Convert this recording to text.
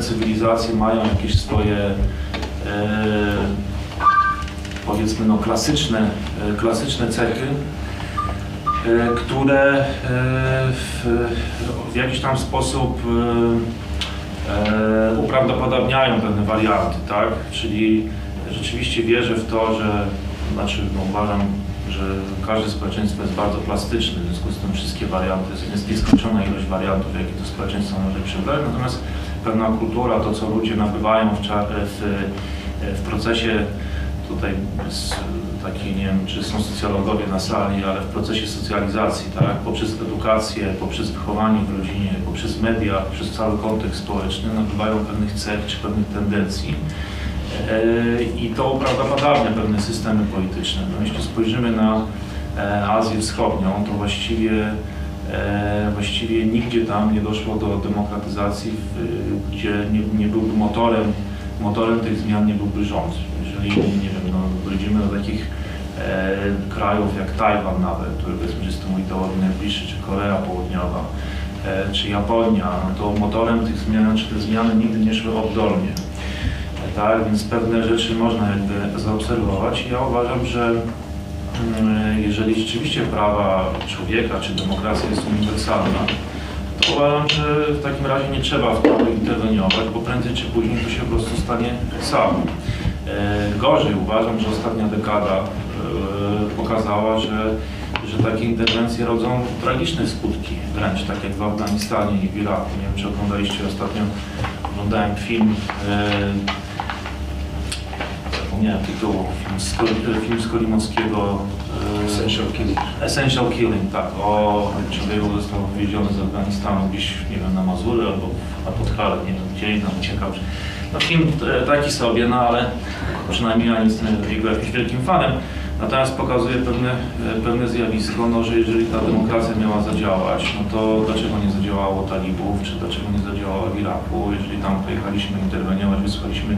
cywilizacje mają jakieś swoje e, powiedzmy no, klasyczne, e, klasyczne cechy, e, które e, w, w jakiś tam sposób e, e, uprawdopodobniają pewne warianty, tak? Czyli rzeczywiście wierzę w to, że znaczy no, uważam, że każde społeczeństwo jest bardzo plastyczne, w związku z tym wszystkie warianty, jest nieskończona ilość wariantów, jakie to społeczeństwo może przebrać, natomiast pewna kultura, to co ludzie nabywają w, w, w procesie tutaj takiej, nie wiem, czy są socjologowie na sali, ale w procesie socjalizacji, tak, poprzez edukację, poprzez wychowanie w rodzinie, poprzez media, przez cały kontekst społeczny nabywają pewnych cech czy pewnych tendencji. E, I to uprawdopodobnia pewne systemy polityczne. No, jeśli spojrzymy na e, Azję Wschodnią, to właściwie, właściwie nigdzie tam nie doszło do demokratyzacji, gdzie nie, nie byłby motorem, motorem tych zmian nie byłby rząd. Jeżeli, nie wiem, no, dojdziemy do takich e, krajów jak Tajwan nawet, który powiedzmy, jest temu ideowi najbliższy, czy Korea Południowa, e, czy Japonia, to motorem tych zmian, czy te zmiany nigdy nie szły oddolnie tak, więc pewne rzeczy można jakby zaobserwować ja uważam, że jeżeli rzeczywiście prawa człowieka czy demokracja jest uniwersalna, to uważam, że w takim razie nie trzeba w to interweniować, bo prędzej czy później to się po prostu stanie samo. E, Gorzej uważam, że ostatnia dekada e, pokazała, że, że takie interwencje rodzą tragiczne skutki, wręcz tak jak w Afganistanie i w Iraku. Nie wiem, czy oglądaliście ostatnio, oglądałem film e, zapomniałem tytułu, film z, Kol- film z Kolimowskiego. e, Essential Killing. Essential Killing, tak. O człowieku został wywieziony z Afganistanu gdzieś, nie wiem, na Mazury albo na Podhale, nie wiem gdzie i tam uciekał. No film e, taki sobie, no ale przynajmniej ja nie jestem jego jakimś wielkim fanem. Natomiast pokazuje pewne, e, pewne zjawisko, no, że jeżeli ta demokracja miała zadziałać, no to dlaczego nie zadziałało talibów, czy dlaczego nie zadziałała w Iraku, jeżeli tam pojechaliśmy interweniować, wysłaliśmy